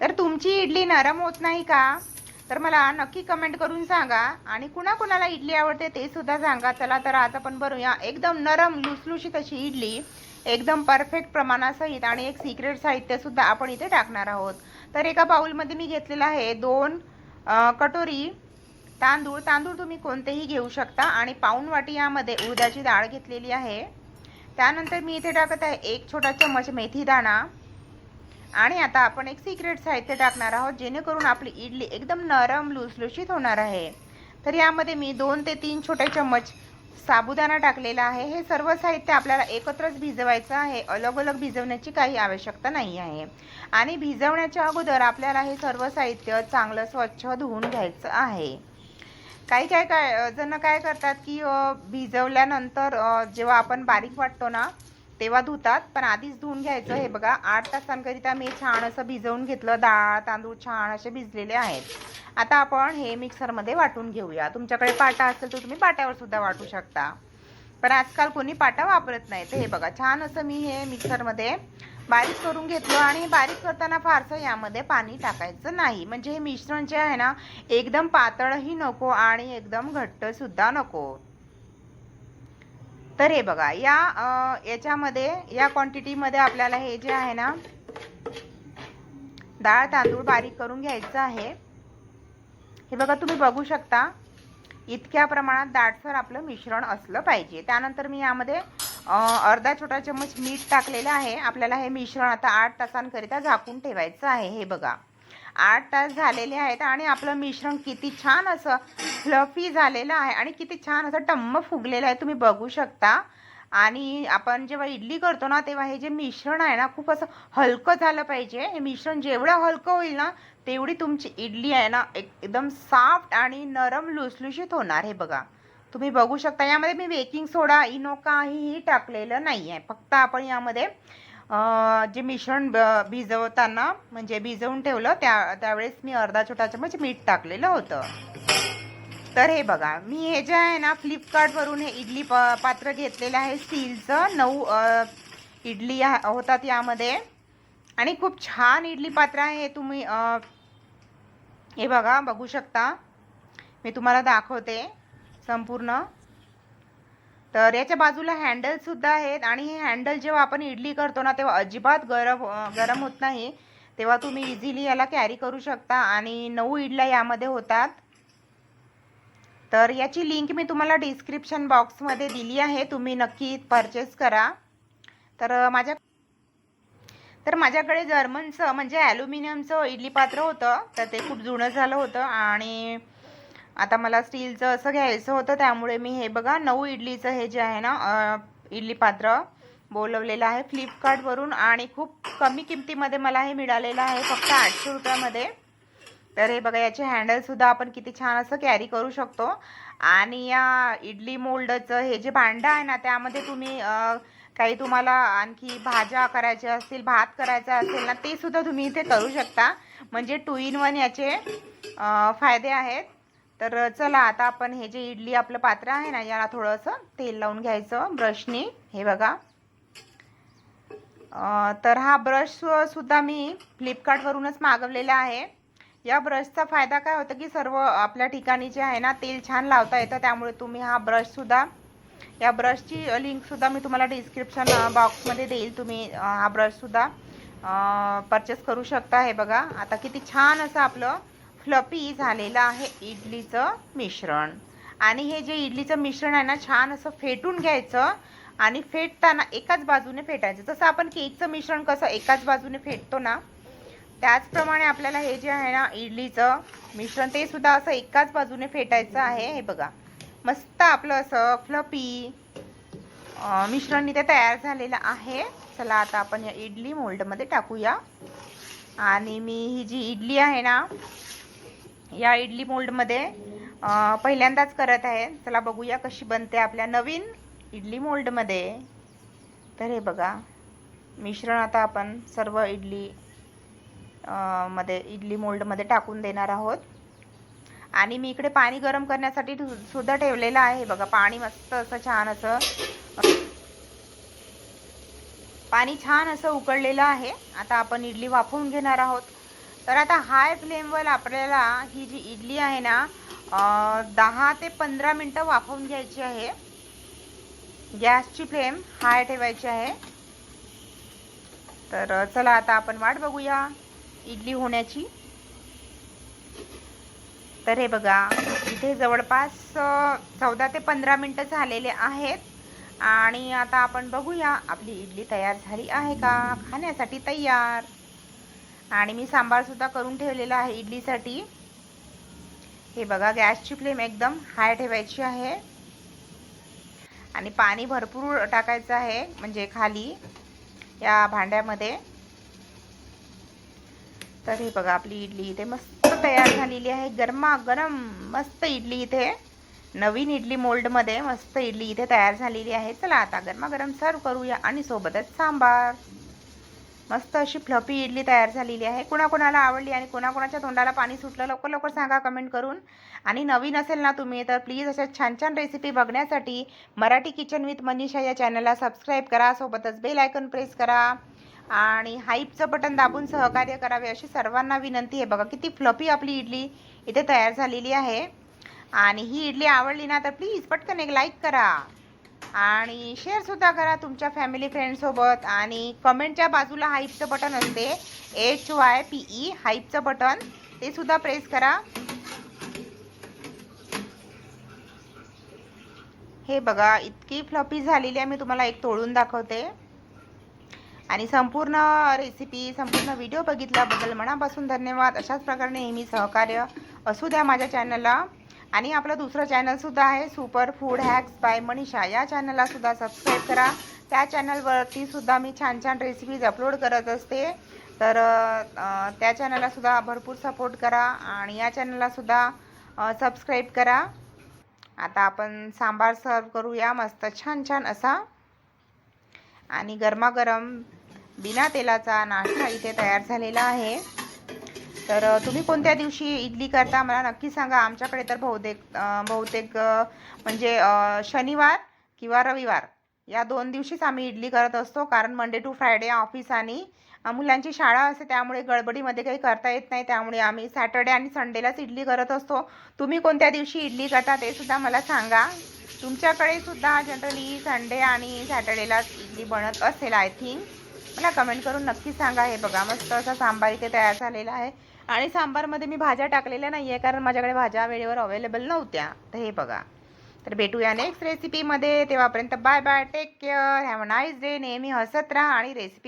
तर तुमची इडली नरम होत नाही का? तर मला नक्की कमेंट करून सांगा. आणि कुणाकुणाला इडली आवडते ते सुद्धा सांगा. चला तर आज आपण बनवूया एकदम नरम लुसलुशीत अशी इडली. एकदम परफेक्ट प्रमाणासहित आणि एक सिक्रेट साहित्यसुद्धा आपण इथे टाकणार आहोत. तर एका बाऊलमध्ये मी घेतलेलं आहे दोन कटोरी तांदूळ. तांदूळ तुम्ही कोणतेही घेऊ शकता. आणि पाऊण वाटी यामध्ये उडदाची डाळ घेतलेली आहे. त्यानंतर मी इथे टाकत आहे एक छोटा चम्मच मेथी दाणा आणि आता आपण एक सिक्रेट साहित्य टाकणार आहोत जेणेकरून आपली इडली एकदम नरम लुसलुशीत होणार आहे. तर यामध्ये मी दोन ते तीन छोटे चम्मच साबुदाणा टाकलेला आहे. हे सर्व साहित्य आपल्याला एकत्रच भिजवायचं आहे. अलग अलग भिजवण्याची काही आवश्यकता नाही आहे. आणि भिजवण्याच्या अगोदर आपल्याला हे सर्व साहित्य चांगलं स्वच्छ धुवून घ्यायचं आहे. काही काय काय जण काय करतात की भिजवल्यानंतर जेव्हा आपण बारीक वाटतो ना तेव्हा धुतात पण आधीच धुवून घ्यायचं. हे बघा आठ तासांकरिता मी छान असं भिजवून घेतलं. डाळ तांदूळ छान असे भिजलेले आहेत. आता आपण हे मिक्सरमध्ये वाटून घेऊया. तुमच्याकडे पाटा असेल तर तुम्ही पाट्यावर सुद्धा वाटू शकता. पण आजकाल कोणी पाटा वापरत नाही. तर हे बघा छान असं मी हे मिक्सरमध्ये बारीक करून घेतलं आणि हे बारीक करताना फारसं यामध्ये पाणी टाकायचं नाही. म्हणजे हे मिश्रण जे आहे ना एकदम पातळही नको आणि एकदम घट्टसुद्धा नको. तर हे बघा या याच्यामध्ये या क्वांटिटीमध्ये आपल्याला हे जे आहे ना डाळ तांदूळ बारीक करून घ्यायचं आहे. हे बघा तुम्ही बघू शकता इतक्या प्रमाणात दाटसर आपलं मिश्रण असलं पाहिजे. त्यानंतर मी यामध्ये अर्धा छोटा चम्मच मीठ टाकलेलं आहे. आपल्याला हे मिश्रण आता आठ तासांकरिता झाकून ठेवायचं आहे हे बघा. आठ तास झालेले आहेत आणि आपलं मिश्रण किती छान असं फ्लफी झालेलं आहे आणि किती छान असं टम्म फुगलेलं आहे. तुम्ही बघू शकता. आणि आपण जेव्हा इडली करतो ना तेव्हा हे जे मिश्रण आहे ना खूप असं हलकं झालं पाहिजे. हे मिश्रण जेवढं हलकं होईल ना तेवढी तुमची इडली आहे ना एकदम सॉफ्ट आणि नरम लुसलुशीत होणार हे बघा. तुम्ही बघू शकता. यामध्ये मी बेकिंग सोडा इनो काहीही टाकलेलं नाही आहे फक्त आपण यामध्ये जे मिश्रण ब- भिजवताना म्हणजे भिजवून ठेवलं त्या त्यावेळेस मी अर्धा छोटा चमच मीठ टाकलेलं होतं. तर हे बघा मी हे जे आहे ना फ्लिपकार्टवरून हे इडली प पात्र घेतलेलं आहे स्टीलचं नऊ इडली हा- होतात यामध्ये. आणि खूप छान इडली पात्र आहे हे तुम्ही हे बघा बघू शकता. मी तुम्हाला दाखवते संपूर्ण. तर याच्या बाजूला हँडल सुद्धा आहेत. आणि हे हँडल जेव्हा आपण इडली करतो ना तेव्हा अजिबात गरम गरम होत नाही. तेव्हा तुम्ही इझिली याला कॅरी करू शकता. आणि नऊ इडल्या यामध्ये होतात. तर याची लिंक मी तुम्हाला डिस्क्रिप्शन बॉक्समध्ये दिली आहे. तुम्ही नक्की परचेस करा. तर माझ्या तर माझ्याकडे जर्मनचं म्हणजे ॲल्युमिनियमचं इडली पात्र होतं. तर ते खूप जुनं झालं होतं. आणि आता मला स्टीलचं असं घ्यायचं होतं त्यामुळे मी हे बघा नऊ इडलीचं हे जे आहे ना इडली पात्र बोलवलेलं आहे फ्लिपकार्टवरून आणि खूप कमी किमतीमध्ये मला हे मिळालेलं आहे फक्त आठशे रुपयामध्ये. तर हे बघा याचे हँडलसुद्धा आपण किती छान असं कॅरी करू शकतो. आणि या इडली मोल्डचं हे जे भांडं आहे ना त्यामध्ये तुम्ही काही तुम्हाला आणखी भाज्या करायच्या असतील भात करायचा असेल ना ते सुद्धा तुम्ही इथे करू शकता. म्हणजे टू इन वन याचे फायदे आहेत. तर चला आता आपण हे जे इडली आपलं पात्र आहे ना याला थोडंसं तेल लावून घ्यायचं ब्रशनी. हे बघा. तर हा ब्रश सुद्धा मी फ्लिपकार्टवरूनच मागवलेला आहे. या ब्रशचा फायदा काय होतं की सर्व आपल्या ठिकाणी जे आहे ना तेल छान लावता येतं. त्यामुळे तुम्ही हा ब्रशसुद्धा या ब्रशची लिंकसुद्धा मी तुम्हाला डिस्क्रिप्शन बॉक्समध्ये देईल. तुम्ही हा ब्रशसुद्धा परचेस करू शकता. हे बघा. आता किती छान असं आपलं फ्लपी झालेलं आहे इडलीचं मिश्रण. आणि हे जे इडलीचं मिश्रण आहे ना छान असं फेटून घ्यायचं आणि फेटताना एकाच बाजूने फेटायचं. जसं आपण केकचं मिश्रण कसं एकाच बाजूने फेटतो ना त्याचप्रमाणे आपल्याला हे जे आहे ना इडलीचं मिश्रण ते सुद्धा असं एकाच बाजूने फेटायचं आहे. हे बघा मस्त आपलं असं फ्लपी मिश्रण इथे तयार झालेलं आहे. चला आता आपण या इडली मोल्डमध्ये टाकूया. आणि मी ही जी इडली आहे ना या इडली मोल्डमध्ये पहिल्यांदाच करत आहे. चला बघूया कशी बनते आपल्या नवीन इडली मोल्डमध्ये. तर हे बघा मिश्रण आता आपण सर्व इडली मध्ये इडली मोल्डमध्ये टाकून देणार आहोत. आणि मी इकडे पाणी गरम करण्यासाठी सुद्धा ठेवलेलं आहे. बघा पाणी मस्त असं छान असं पाणी छान असं उकळलेलं आहे. आता आपण इडली वाफवून घेणार आहोत. तर आता हाय फ्लेमवर आपल्याला ही जी इडली आहे ना दहा ते पंधरा मिनटं वाफवून घ्यायची आहे. गॅसची फ्लेम हाय ठेवायची आहे. तर चला आता आपण वाट बघूया इडली होण्याची. तर हे बघा इथे जवळपास चौदा ते पंधरा मिनटं झालेले आहेत. आणि आता आपण बघूया आपली इडली तयार झाली आहे का? खाण्यासाठी तयार. आणि मी सांबारसुद्धा करून ठेवलेला आहे इडलीसाठी. हे बघा गॅसची फ्लेम एकदम हाय ठेवायची आहे. आणि पाणी भरपूर टाकायचं आहे म्हणजे खाली या भांड्यामध्ये. तर हे बघा आपली इडली इथे मस्त तयार झालेली आहे. गरमागरम मस्त इडली इथे. नवीन इडली मोल्डमध्ये मस्त इडली इथे तयार झालेली आहे. चला आता गरमागरम सर्व करूया आणि सोबतच सांबार. मस्त अशी फ्लफी इडली तयार झालेली आहे. कुणाकुणाला आवडली आणि कोणाकोणाच्या तोंडाला पाणी सुटलं लवकर लवकर सांगा कमेंट करून. आणि नवीन असेल ना तुम्ही तर प्लीज अशा छान छान रेसिपी बघण्यासाठी मराठी किचन विथ मनीषा या चॅनलला सबस्क्राईब करा. सोबतच बेल आयकन प्रेस करा. आणि हाईपचं बटन दाबून सहकार्य करावे अशी सर्वांना विनंती आहे. बघा किती फ्लफी आपली इडली इथे तयार झालेली आहे. आणि ही इडली आवडली ना तर प्लीज पटकन एक लाईक करा. आणि शेअरसुद्धा करा तुमच्या फॅमिली फ्रेंडसोबत आणि कमेंटच्या बाजूला हाईपचं बटन असते. एच वाय पी ई हाईपचं बटन ते सुद्धा प्रेस करा. हे बघा इतकी फ्लफी झालेली आहे. मी तुम्हाला एक तोडून दाखवते. आणि संपूर्ण रेसिपी संपूर्ण व्हिडिओ बघितल्याबद्दल मनापासून धन्यवाद. अशाच प्रकारे नेहमी सहकार्य असू द्या माझ्या चॅनलला आणि आपलं दुसरं चॅनलसुद्धा आहे super food hacks by Manisha या चॅनललासुद्धा सबस्क्राईब करा. त्या चॅनलवरतीसुद्धा मी छान छान रेसिपीज अपलोड करत असते. तर त्या चॅनललासुद्धा भरपूर सपोर्ट करा आणि या चॅनललासुद्धा सबस्क्राईब करा. आता आपण सांबार सर्व करूया मस्त छान छान असा. आणि गरमागरम बिना तेलाचा नाश्ता इथे तयार झालेला आहे. तर तुम्ही कोणत्या दिवशी इडली करता मला नक्की सांगा. आमच्याकडे तर बहुतेक बहुतेक म्हणजे शनिवार किंवा रविवार या दोन दिवशीच आम्ही इडली करत असतो. कारण मंडे टू फ्रायडे ऑफिस आणि मुलांची शाळा असते. त्यामुळे गडबडीमध्ये काही करता येत नाही. त्यामुळे आम्ही सॅटर्डे आणि संडेलाच इडली करत असतो. तुम्ही कोणत्या दिवशी इडली करता ते सुद्धा मला सांगा. तुमच्याकडे सुद्धा जनरली संडे आणि सॅटर्डेलाच इडली बनत असेल आय थिंक मला कमेंट करून नक्की सांगा. हे बघा मस्त असा सांबार इथे तयार झालेला आहे. आणि सांबारमध्ये मी भाज्या टाकलेल्या नाही आहे कारण माझ्याकडे भाज्या वेळेवर अवेलेबल नव्हत्या. तर हे बघा. तर भेटूया नेक्स्ट रेसिपीमध्ये तेव्हापर्यंत bye bye take care have a nice day नेहमी हसत राहा आणि रेसिपी